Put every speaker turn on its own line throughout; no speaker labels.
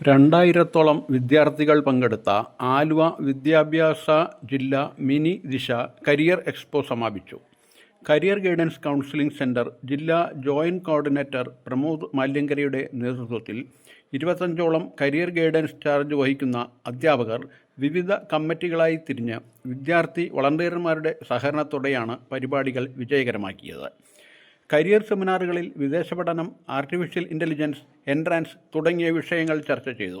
രണ്ടായിരത്തോളം വിദ്യാർത്ഥികൾ പങ്കെടുത്ത ആലുവ വിദ്യാഭ്യാസ ജില്ല മിനി ദിശ കരിയർ എക്സ്പോ സമാപിച്ചു. കരിയർ ഗൈഡൻസ് കൗൺസിലിംഗ് സെന്റർ ജില്ലാ ജോയിന്റ് കോർഡിനേറ്റർ പ്രമോദ് മാല്യങ്കരയുടെ നേതൃത്വത്തിൽ ഇരുപത്തഞ്ചോളം കരിയർ ഗൈഡൻസ് ചാർജ് വഹിക്കുന്ന അധ്യാപകർ വിവിധ കമ്മിറ്റികളായി തിരിഞ്ഞ് വിദ്യാർത്ഥി വളണ്ടിയർമാരുടെ സഹകരണത്തോടെയാണ് പരിപാടികൾ വിജയകരമാക്കിയത്. കരിയർ സെമിനാറുകളിൽ വിദേശ പഠനം ആർട്ടിഫിഷ്യൽ ഇന്റലിജൻസ് എൻട്രാൻസ് തുടങ്ങിയ വിഷയങ്ങൾ ചർച്ച ചെയ്തു.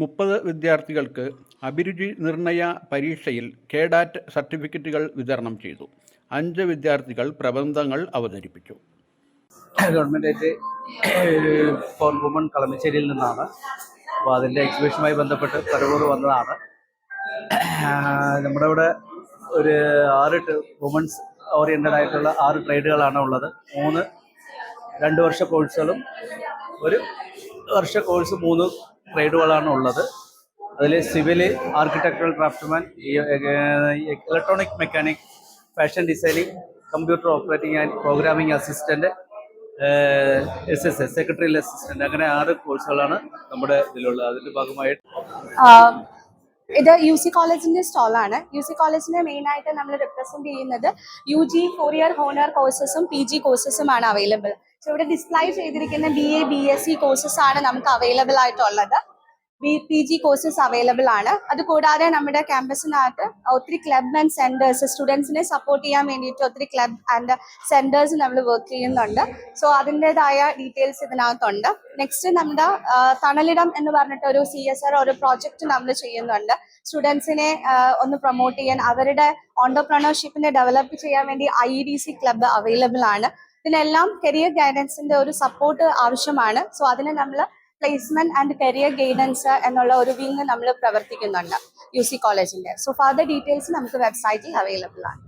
മുപ്പത് വിദ്യാർത്ഥികൾക്ക് അഭിരുചി നിർണയ പരീക്ഷയിൽ കേഡാറ്റ് സർട്ടിഫിക്കറ്റുകൾ വിതരണം ചെയ്തു. അഞ്ച് വിദ്യാർത്ഥികൾ പ്രബന്ധങ്ങൾ അവതരിപ്പിച്ചു.
ഗവൺമെന്റ് ആയിട്ട് ഫോർ വുമൺ കളമശ്ശേരിയിൽ നിന്നാണ്. അപ്പോൾ അതിന്റെ എക്സിബിഷനുമായി ബന്ധപ്പെട്ട് പരവൂർ വന്നതാണ്. നമ്മുടെ ഇവിടെ ഒരു ആറ് വുമൺസ് ഓറിയന്റഡ് ആയിട്ടുള്ള ആറ് ട്രേഡുകളാണ് ഉള്ളത്. മൂന്ന് രണ്ട് വർഷ കോഴ്സുകളും ഒരു വർഷ കോഴ്സ് മൂന്ന് ട്രേഡുകളാണ് ഉള്ളത്. അതിൽ civil architectural craftsman electronic mechanic fashion designing computer operating and programming assistant S S S secretarial assistant അങ്ങനെ ആറ് കോഴ്സുകളാണ് നമ്മുടെ ഇതിലുള്ളത്. അതിന്റെ ഭാഗമായിട്ട്
ഇത് യു സി കോളേജിന്റെ സ്റ്റാളാണ് യു സി കോളേജിനെ മെയിൻ ആയിട്ട് നമ്മൾ റിപ്രസെന്റ് ചെയ്യുന്നത് U G four year honour കോഴ്സസും P G കോഴ്സസും ആണ് അവൈലബിൾ ഇവിടെ ഡിസ്പ്ലൈ ചെയ്തിരിക്കുന്ന B A B S C courses ആണ് നമുക്ക് അവൈലബിൾ ആയിട്ടുള്ളത്. B P G courses available ആണ്. അതുകൂടാതെ നമ്മുടെ ക്യാമ്പസിനകത്ത് ഒത്തിരി ക്ലബ് ആൻഡ് സെന്റേഴ്സ് സ്റ്റുഡൻസിനെ സപ്പോർട്ട് ചെയ്യാൻ വേണ്ടിയിട്ട് ഒത്തിരി ക്ലബ് ആൻഡ് സെന്റേഴ്സ് നമ്മൾ വർക്ക് ചെയ്യുന്നുണ്ട്. സോ അതിന്റെതായ ഡീറ്റെയിൽസ് ഇതിനകത്തുണ്ട്. നെക്സ്റ്റ് നമ്മുടെ തണലിടം എന്ന് പറഞ്ഞിട്ട് ഒരു സി എസ് ആർ ഒരു പ്രോജക്റ്റ് നമ്മൾ ചെയ്യുന്നുണ്ട്. സ്റ്റുഡൻസിനെ ഒന്ന് പ്രൊമോട്ട് ചെയ്യാൻ അവരുടെ ഓണ്ടർപ്രണർഷിപ്പിനെ ഡെവലപ്പ് ചെയ്യാൻ വേണ്ടി I D C club available ആണ്. ഇതിനെല്ലാം കരിയർ ഗൈഡൻസിന്റെ ഒരു സപ്പോർട്ട് ആവശ്യമാണ്. സോ അതിനെ നമ്മൾ പ്ലേസ്മെന്റ് ആൻഡ് കരിയർ ഗൈഡൻസ് എന്നുള്ള ഒരു വിങ് നമ്മൾ പ്രവർത്തിക്കുന്നുണ്ട് യു സി കോളേജിന്റെ സോ ഫർദർ ഡീറ്റെയിൽസ് നമുക്ക് വെബ്സൈറ്റിൽ അവൈലബിൾ ആണ്.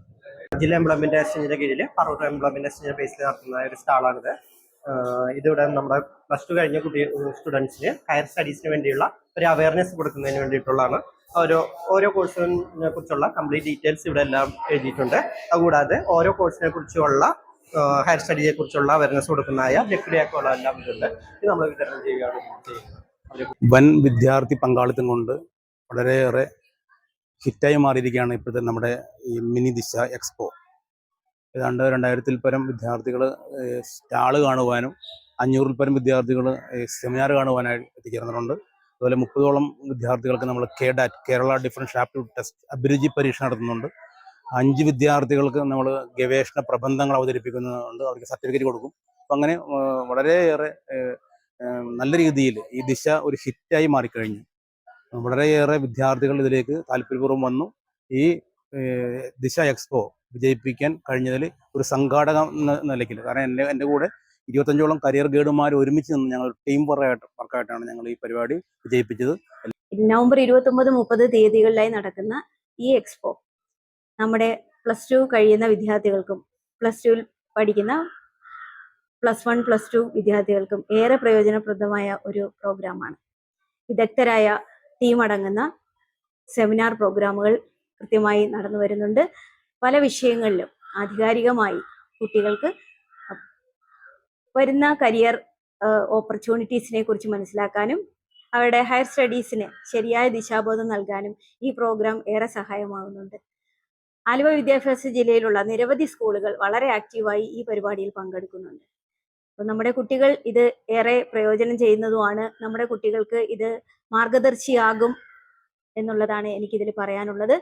ജില്ല എംപ്ലോയ്മെന്റ് എക്സ്ചേഞ്ചിന്റെ കീഴിൽ പറവൂർ എംപ്ലോയ്മെന്റ് എക്സ്ചേഞ്ച് ബേസിൽ നടത്തുന്ന ഒരു സ്റ്റാളാണിത് ഇത് ഇതിവിടെ നമ്മുടെ പ്ലസ് ടു കഴിഞ്ഞ കുട്ടി സ്റ്റുഡൻസിന് ഹയർ സ്റ്റഡീസിന് വേണ്ടിയുള്ള ഒരു അവയർനെസ് കൊടുക്കുന്നതിന് വേണ്ടിയിട്ടുള്ളതാണ്. ഓരോ ഓരോ കോഴ്സിനെ കുറിച്ചുള്ള കംപ്ലീറ്റ് ഡീറ്റെയിൽസ് ഇവിടെ എല്ലാം എഴുതിയിട്ടുണ്ട്. അതുകൂടാതെ ഓരോ കോഴ്സിനെ കുറിച്ചുള്ള ഹയർ സ്റ്റഡിയെ കുറിച്ചുള്ള അവയർനെസ് കൊടുക്കുന്നതായ ലഭ്യതയൊക്കെയുള്ള എല്ലാം ഇതുണ്ട്. ഇത് നമ്മൾ വിതരണം ചെയ്യുകയാണ്
വൻ വിദ്യാർത്ഥി പങ്കാളിത്തം കൊണ്ട് വളരെയേറെ ഹിറ്റായി മാറിയിരിക്കുകയാണ് ഇപ്പോഴത്തെ നമ്മുടെ ഈ മിനി ദിശ എക്സ്പോ. ഏതാണ്ട് രണ്ടായിരത്തിൽ പരം വിദ്യാർത്ഥികൾ സ്റ്റാൾ കാണുവാനും അഞ്ഞൂറിൽ പരം വിദ്യാർത്ഥികൾ സെമിനാർ കാണുവാനായി എത്തിച്ചേർന്നിട്ടുണ്ട്. അതുപോലെ മുപ്പതോളം വിദ്യാർത്ഥികൾക്ക് നമ്മൾ K DAT Kerala differential aptitude test അഭിരുചി പരീക്ഷ നടത്തുന്നുണ്ട്. അഞ്ച് വിദ്യാർത്ഥികൾക്ക് നമ്മൾ ഗവേഷണ പ്രബന്ധങ്ങൾ അവതരിപ്പിക്കുന്നുണ്ട്. അവർക്ക് സർട്ടിഫിക്കറ്റ് കൊടുക്കും. അപ്പം അങ്ങനെ വളരെയേറെ നല്ല രീതിയിൽ ഈ ദിശ ഒരു ഹിറ്റായി മാറിക്കഴിഞ്ഞു. വളരെയേറെ വിദ്യാർത്ഥികൾ ഇതിലേക്ക് താല്പര്യപൂർവം വന്നു. ഈ ദിശ എക്സ്പോ വിജയിപ്പിക്കാൻ കഴിഞ്ഞതിൽ ഒരു സംഘാടക നിലയ്ക്കിൽ കാരണം എന്റെ എന്റെ കൂടെ ഇരുപത്തഞ്ചോളം കരിയർ ഗൈഡുമാർ ഒരുമിച്ച് നിന്ന് ഞങ്ങൾ ടീം വർക്കായിട്ട് വർക്കായിട്ടാണ് ഞങ്ങൾ ഈ പരിപാടി വിജയിപ്പിച്ചത്.
നവംബർ ഇരുപത്തി ഒമ്പത് മുപ്പത് തീയതികളിലായി നടക്കുന്ന ഈ എക്സ്പോ. നമ്മുടെ പ്ലസ് ടു കഴിയുന്ന വിദ്യാർത്ഥികൾക്കും പ്ലസ് ടുവിൽ പഠിക്കുന്ന പ്ലസ് വൺ പ്ലസ് ടു വിദ്യാർത്ഥികൾക്കും ഏറെ പ്രയോജനപ്രദമായ ഒരു പ്രോഗ്രാമാണ് വിദഗ്ധരായ ടീം അടങ്ങുന്ന സെമിനാർ പ്രോഗ്രാമുകൾ കൃത്യമായി നടന്നു വരുന്നുണ്ട്. പല വിഷയങ്ങളിലും ആധികാരികമായി കുട്ടികൾക്ക് വരുന്ന കരിയർ ഓപ്പർച്യൂണിറ്റീസിനെ കുറിച്ച് മനസ്സിലാക്കാനും അവരുടെ ഹയർ സ്റ്റഡീസിന് ശരിയായ ദിശാബോധം നൽകാനും ഈ പ്രോഗ്രാം ഏറെ സഹായമാകുന്നുണ്ട്. ആലുവ വിദ്യാഭ്യാസ ജില്ലയിലുള്ള നിരവധി സ്കൂളുകൾ വളരെ ആക്റ്റീവായി ഈ പരിപാടിയിൽ പങ്കെടുക്കുന്നുണ്ട്. അപ്പം നമ്മുടെ കുട്ടികൾ ഇത് ഏറെ പ്രയോജനം ചെയ്യുന്നതുമാണ്. നമ്മുടെ കുട്ടികൾക്ക് ഇത് മാർഗദർശിയാകും എന്നുള്ളതാണ് എനിക്കിതിൽ പറയാനുള്ളത്.